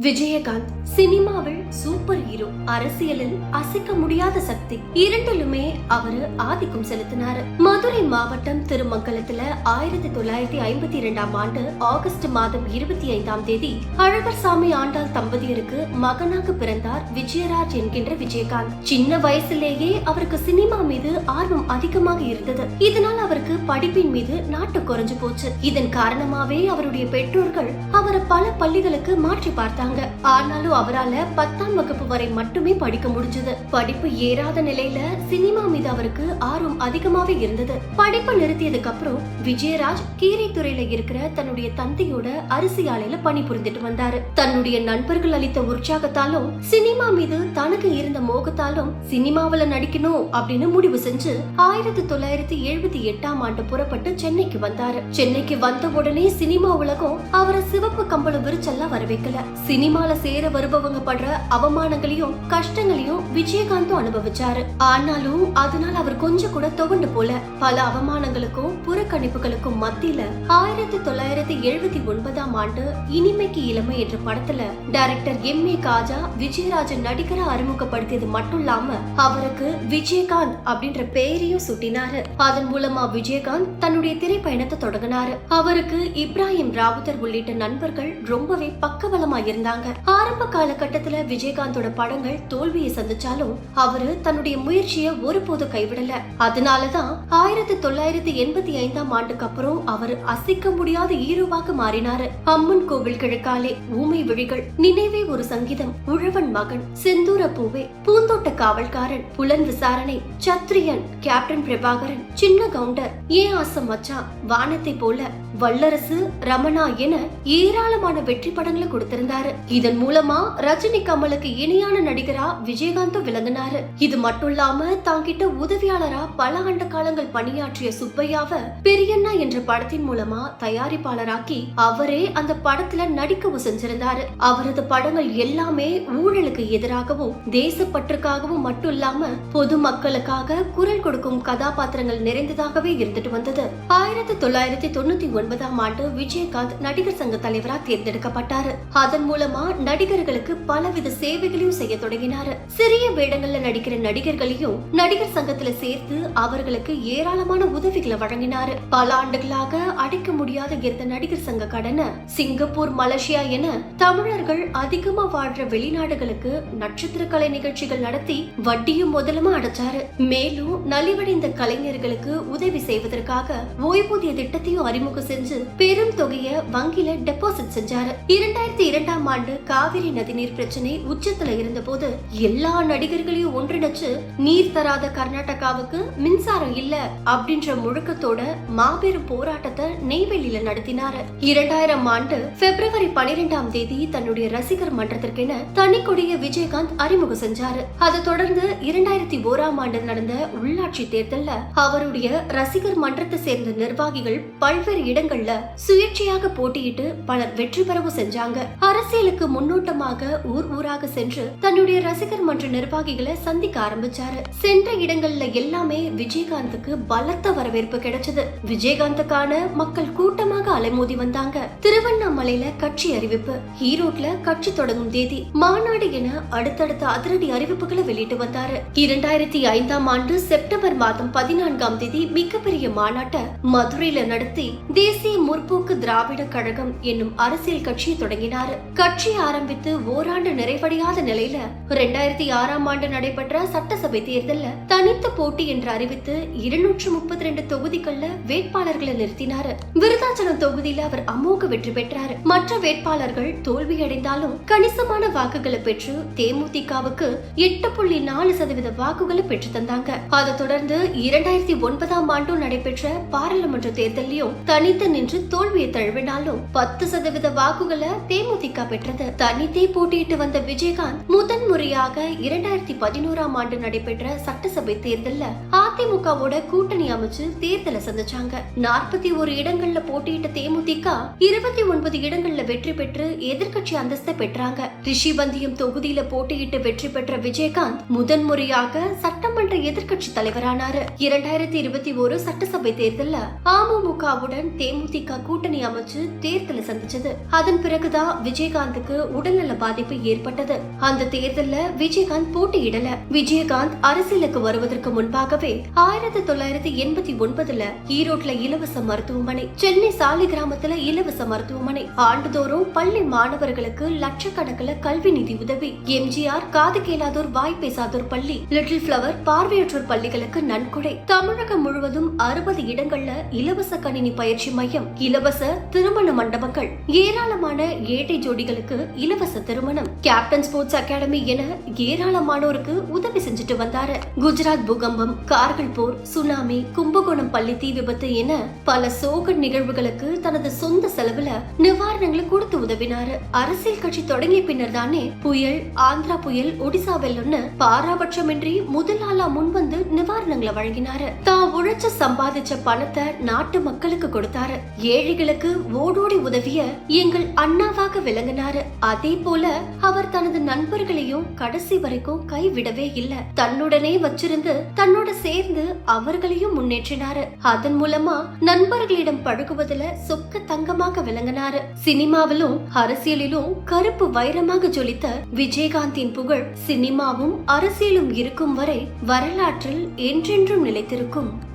விஜயகாந்த் சினிமாவில் super hero அரசியலில் அசைக்க முடியாத சக்தி. இரண்டிலுமே அவரு ஆதிக்கம் செலுத்தினாரு. மதுரை மாவட்டம் திருமங்கலத்துல ஆயிரத்தி தொள்ளாயிரத்தி ஐம்பத்தி இரண்டாம் ஆண்டு ஆகஸ்ட் மாதம் இருபத்தி ஐந்தாம் தேதி அழகர் சாமி ஆண்டாள் தம்பதியருக்கு மகனாக பிறந்தார் விஜயராஜ் என்கின்ற விஜயகாந்த். சின்ன வயசுலேயே அவருக்கு சினிமா மீது ஆர்வம் அதிகமாக இருந்தது. இதனால் அவருக்கு படிப்பின் மீது நாட்டு குறைஞ்சு போச்சு. இதன் காரணமாவே அவருடைய பெற்றோர்கள் அவரை பல பள்ளிகளுக்கு மாற்றி பார்த்தாங்க. ஆனாலும் அவரால பத்தாம் வகுப்பு வரை மட்டுமே படிக்க முடிஞ்சது. படிப்பு ஏறாத நிலையில சினிமா மீது அவருக்கு ஆர்வம் அதிகமாவே இருந்தது. படிப்பு நிறுத்தியதுக்கு அப்புறம் விஜயராஜ் கீரைத்துறையில இருக்கிற தன்னுடைய தந்தையோட அரிசி ஆலையில பணிபுரிந்துட்டு வந்தாரு. தன்னுடைய நண்பர்கள் அளித்த உற்சாகத்தாலும் சினிமா மீது தனக்கு இருந்த மோகத்தாலும் சினிமாவில நடிக்கணும் அப்படின்னு முடிவு செஞ்சு ஆயிரத்தி தொள்ளாயிரத்தி எழுபத்தி எட்டாம் ஆண்டு புறப்பட்டு சென்னைக்கு வந்தாரு. சென்னைக்கு வந்த உடனே சினிமா உலகம் அவரை சிவப்பு கம்பளம் விரிச்செல்லாம் வரவேக்கல சினிமால சேர வருபவங்க படுற அவமானங்களையும் கஷ்டங்களையும் விஜயகாந்தும் அனுபவிச்சாரு. ஆனாலும் அதனால அவர் கொஞ்சம் கூட துவண்டு போல. பல அவமானங்களுக்கும் புறக்கணிப்புகளுக்கும் மத்தியில ஆயிரத்தி தொள்ளாயிரத்தி எழுபத்தி ஒன்பதாம் ஆண்டு இனிமைக்கு இளமை என்ற படத்துல director M A Kaja Vijayarajan நடிகரா அறிமுகப்படுத்தியது மட்டும் இல்லாம அவருக்கு விஜயகாந்த் அப்படின்ற பெயரையும் சுட்டினாரு. அதன் மூலமா விஜயகாந்த் தன்னுடைய திரைப்பயணத்தை தொடங்கினாரு. அவருக்கு இப்ராஹிம் ராவுதர் உள்ளிட்ட நண்பர்கள் ரொம்பவே பக்கபலமா இருந்தாங்க. ஆரம்ப காலகட்டத்துல விஜயகாந்தோட படங்கள் தோல்வியை சந்திச்சாலும் அவரு தன்னுடைய முயற்சியை ஒருபோது கைவிடல. அதனாலதான் ஆயிரத்தி தொள்ளாயிரத்தி எண்பத்தி ஐந்தாம் ஆண்டுக்கு அப்புறம் அவர் அசைக்க முடியாத ஹீரோவாக மாறினாரு. அம்மன் கோவில் கிழக்காலே ஊமை விழிகள் நினைவே ஒரு சங்கீதம் உழவன் மகன் செந்தூர பூவே பூந்தோட்ட காவல்காரன் புலன் விசாரணை சத்ரியன் கேப்டன் பிரபாகரன் சின்ன கவுண்டர் ஏன் ஆசம் மச்சான் வானத்தை போல வல்லரசு ரமணா என ஏராளமான வெற்றி படங்களை கொடுத்திருந்தாரு. இதன் மூலமா ரஜினி கமலுக்கு இணையான நடிகரா விஜயகாந்தும் விளங்கினாரு. இது மட்டும் இல்லாம தாங்கிட்ட உதவியாளரா பல ஆண்டு காலங்கள் பணியாற்றிய சுப்பையாவ பெரியண்ணா என்ற படத்தின் மூலமா தயாரிப்பாளராக்கி அவரே அந்த படத்துல நடிக்கவும் செஞ்சிருந்தாரு. அவரது படங்கள் எல்லாமே ஊழலுக்கு எதிராகவும் தேசப்பற்றுக்காகவும் மட்டும் இல்லாம பொதுமக்களுக்காக குரல் கொடுக்கும் கதாபாத்திரங்கள் நிறைந்ததாகவே இருந்துட்டு வந்தது. ஆயிரத்தி தொள்ளாயிரத்தி தொண்ணூத்தி ஒன்பதாம் ஆண்டு விஜயகாந்த் நடிகர் சங்க தலைவரா தேர்ந்தெடுக்கப்பட்டாரு. அதன் மூலம் நடிகர்களுக்கு பலவித சேவைகளையும் செய்ய தொடங்கினாரு. சிறிய வேடங்கள்ல நடிக்கிற நடிகர்களையும் நடிகர் சங்கத்துல சேர்த்து அவர்களுக்கு ஏராளமான உதவிகளை வழங்கினாரு. பல ஆண்டுகளாக அடைக்க முடியாத இருந்த நடிகர் சங்க கடனை சிங்கப்பூர் மலேசியா என தமிழர்கள் அதிகமா வாழ்ற வெளிநாடுகளுக்கு நட்சத்திர கலை நிகழ்ச்சிகள் நடத்தி வட்டியும் முதலுமா அடைச்சாரு. மேலும் நலிவடைந்த கலைஞர்களுக்கு உதவி செய்வதற்காக ஓய்வூதிய திட்டத்தையும் அறிமுகம் செஞ்சு பெரும் தொகையை வங்கியில டெபாசிட் செஞ்சாரு. இரண்டாயிரத்தி இரண்டாம் ஆண்டு காவிரி நதிநீர் பிரச்சனை உச்சத்துல இருந்தபோது எல்லா நடிகர்களையும் ஒன்றிணைச்சு நீர் தராத கர்நாடகாவுக்கு மின்சாரம் இல்ல அப்படின்ற முழக்கத்தோட மாபெரும் போராட்டத்தை நெய்வேலியில நடத்தினாரு. இரண்டாயிரம் ஆண்டு பிப்ரவரி பனிரெண்டாம் தேதி தன்னுடைய ரசிகர் மன்றத்திற்கென தனி கொடிய விஜயகாந்த் அறிமுகம் செஞ்சாரு. அதை தொடர்ந்து இரண்டாயிரத்தி ஓராம் ஆண்டு நடந்த உள்ளாட்சி தேர்தல்ல அவருடைய ரசிகர் மன்றத்தை சேர்ந்த நிர்வாகிகள் பல்வேறு இடங்கள்ல சுயேட்சையாக போட்டியிட்டு பலர் வெற்றி பெறவும் செஞ்சாங்க. அரசியல் அரசியலுக்கு முன்னோட்டமாக ஊர் ஊராக சென்று தன்னுடைய ரசிகர் மன்ற நிர்வாகிகளை சந்திக்க ஆரம்பிச்சாரு. சென்ற இடங்கள்ல எல்லாமே விஜயகாந்துக்கு பலத்த வரவேற்பு கிடைச்சது. விஜயகாந்துக்கான மக்கள் கூட்டமாக அலைமோதி வந்தாங்க. திருவண்ணாமலையில கட்சி அறிவிப்பு. ஈரோட்ல கட்சி தொடங்கும் தேதி. மாநாடு என அடுத்தடுத்த அதிரடி அறிவிப்புகளை வெளியிட்டு வந்தாரு. இரண்டாயிரத்தி ஐந்தாம் ஆண்டு செப்டம்பர் மாதம் பதினான்காம் தேதி மிகப்பெரிய மாநாட்டை மதுரையில நடத்தி தேசிய முற்போக்கு திராவிட கழகம் என்னும் அரசியல் கட்சியை தொடங்கினாரு. கட்சி ஆரம்பித்து ஓராண்டு நிறைவடையாத நிலையில ரெண்டாயிரத்தி ஆறாம் ஆண்டு நடைபெற்ற சட்டசபை தேர்தல்ல தனித்த போட்டி என்று அறிவித்து இருநூற்று முப்பத்தி ரெண்டு தொகுதிகள்ல வேட்பாளர்களை நிறுத்தினாரு. விருதாச்சலம் தொகுதியில அவர் அமோக வெற்றி பெற்றாரு. மற்ற வேட்பாளர்கள் தோல்வியடைந்தாலும் கணிசமான வாக்குகளை பெற்று தேமுதிகவுக்கு எட்டு புள்ளி நாலு சதவீத வாக்குகளை பெற்று தந்தாங்க. அதை தொடர்ந்து இரண்டாயிரத்தி ஒன்பதாம் ஆண்டும் நடைபெற்ற பாராளுமன்ற தேர்தலையும் தனித்து நின்று தோல்வியை தழுவினாலும் பத்து சதவீத வாக்குகளை தேமுதிக பெற்று பெற்றது தனித்தே போட்டியிட்டு வந்த விஜயகாந்த் முதன் முறையாக இரண்டாயிரத்தி பதினோராம் ஆண்டு நடைபெற்ற சட்டசபை தேர்தலில் அதிமுகவோட கூட்டணி அமைச்சு தேர்தலை சந்திச்சாங்க. நாற்பத்தி ஒரு இடங்கள்ல போட்டியிட்ட தேமுதிக இருபத்தி ஒன்பது இடங்கள்ல வெற்றி பெற்று எதிர்கட்சி அந்தஸ்தை பெற்றாங்க. ரிஷிபந்தியம் தொகுதியில போட்டியிட்டு வெற்றி பெற்ற விஜயகாந்த் முதன்முறையாக சட்டமன்ற எதிர்க்கட்சி தலைவரானாரு. இரண்டாயிரத்தி இருபத்தி ஒரு சட்டசபை தேர்தலில் அமமுகவுடன் தேமுதிக கூட்டணி அமைச்சு தேர்தலை சந்திச்சது. அதன் பிறகுதான் விஜயகாந்துக்கு உடல்நல பாதிப்பு ஏற்பட்டது. அந்த தேர்தல்ல விஜயகாந்த் போட்டியிடல. விஜயகாந்த் அரசியலுக்கு வருவதற்கு முன்பாகவே ஆயிரத்தி தொள்ளாயிரத்தி எண்பத்தி ஒன்பதுல ஈரோட்ல இலவச மருத்துவமனை சென்னை சாலி கிராமத்துல இலவச மருத்துவமனை ஆண்டுதோறும் பள்ளி மாணவர்களுக்கு லட்சக்கணக்கில் கல்வி நிதி உதவி. எம்ஜிஆர் காது கேளாதோர் வாய் பேசாதோர் பள்ளி லிட்டில் பிளவர் பார்வையற்றோர் பள்ளிகளுக்கு நன்கொடை. தமிழகம் முழுவதும் அறுபது இடங்கள்ல இலவச கணினி பயிற்சி மையம் இலவச திருமண மண்டபங்கள் ஏராளமான ஏட்டை ஜோடிகள் குழந்தைகளுக்கு இலவச திருமணம். கேப்டன் ஸ்போர்ட்ஸ் அகாடமி என ஏராளமானோருக்கு உதவி செஞ்சுட்டு வந்தாரு. குஜராத் பூகம்பம் கார்கள் போர் சுனாமி கும்பகோணம் பள்ளி தீ விபத்து என பல சோக நிகழ்வுகளுக்கு தனது சொந்த செலவுல நிவாரணங்களை கொடுத்து உதவினாரு. அரசியல் கட்சி தொடங்கிய பின்னர் தானே புயல் ஆந்திரா புயல் ஒடிசா வெள்ளம்னு பாராபட்சமின்றி முதல் ஆளா முன்வந்து நிவாரணங்களை வழங்கினாரு. தான் உழைச்சு சம்பாதிச்ச பணத்தை நாட்டு மக்களுக்கு கொடுத்தாரு. ஏழைகளுக்கு ஓடோடி உதவிய எங்கள் அண்ணாவாக விளங்கினாரு அதே போல அவர் தனது நண்பர்களையும் கடைசி வரைக்கும் கைவிடவே இல்ல. தன்னுடனே வச்சிருந்து தன்னோட சேர்ந்து அவர்களையும் முன்னேற்றினாரு. அதன் மூலமா நண்பர்களிடம் பழகுவதுல சொக்க தங்கமாக விளங்கினாரு. சினிமாவிலும் அரசியலிலும் கருப்பு வைரமாக ஜொலித்த விஜயகாந்தின் புகழ் சினிமாவும் அரசியலும் இருக்கும் வரை வரலாற்றில் என்றென்றும் நிலைத்திருக்கும்.